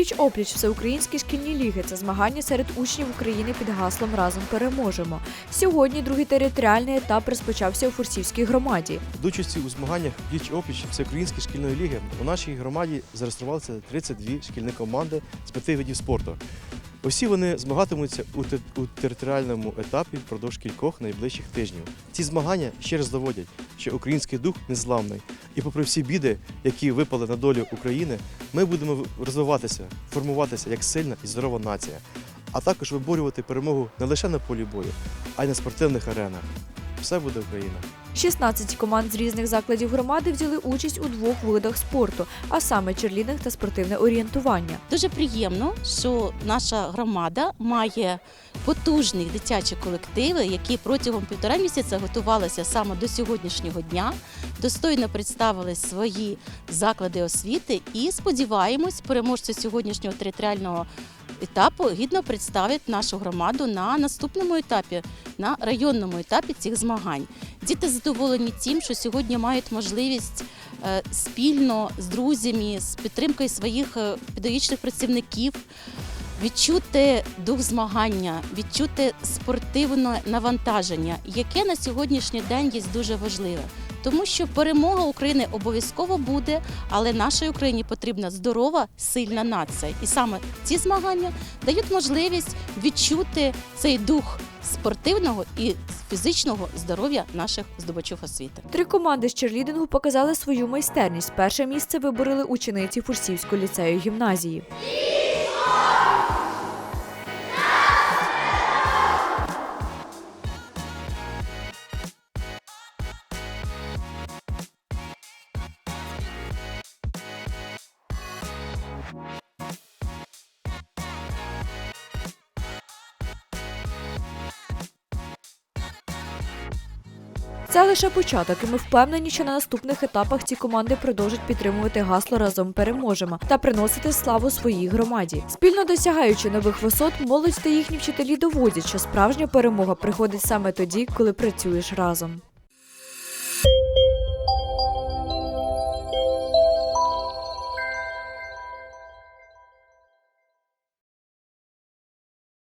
Пліч опліч всеукраїнські шкільні ліги це змагання серед учнів України під гаслом Разом переможемо. Сьогодні другий територіальний етап розпочався у Фурсівській громаді. До участі у змаганнях пліч опліч Всеукраїнської шкільної ліги у нашій громаді зареєструвалися 32 шкільні команди з п'яти видів спорту. Усі вони змагатимуться у, територіальному етапі впродовж кількох найближчих тижнів. Ці змагання ще раз доводять, що український дух незламний. І попри всі біди, які випали на долю України, ми будемо розвиватися, формуватися як сильна і здорова нація, а також виборювати перемогу не лише на полі бою, а й на спортивних аренах. Все буде Україна! 16 команд з різних закладів громади взяли участь у двох видах спорту, а саме черлідинг та спортивне орієнтування. Дуже приємно, що наша громада має потужні дитячі колективи, які протягом півтора місяця готувалися саме до сьогоднішнього дня, достойно представили свої заклади освіти і сподіваємось, переможці сьогоднішнього територіального етапу гідно представлять нашу громаду на наступному етапі, на районному етапі цих змагань. Діти задоволені тим, що сьогодні мають можливість е, спільно з друзями, з підтримкою своїх е, педагогічних працівників відчути дух змагання, відчути спортивне навантаження, яке на сьогоднішній день є дуже важливе. Тому що перемога України обов'язково буде, але нашій Україні потрібна здорова, сильна нація. І саме ці змагання дають можливість відчути цей дух спортивного і фізичного здоров'я наших здобувачів освіти. Три команди з черлідингу показали свою майстерність. Перше місце виборили учениці Фурсівського ліцею гімназії. Це лише початок, і ми впевнені, що на наступних етапах ці команди продовжать підтримувати гасло разом переможемо та приносити славу своїй громаді. Спільно досягаючи нових висот, молодь та їхні вчителі доводять, що справжня перемога приходить саме тоді, коли працюєш разом.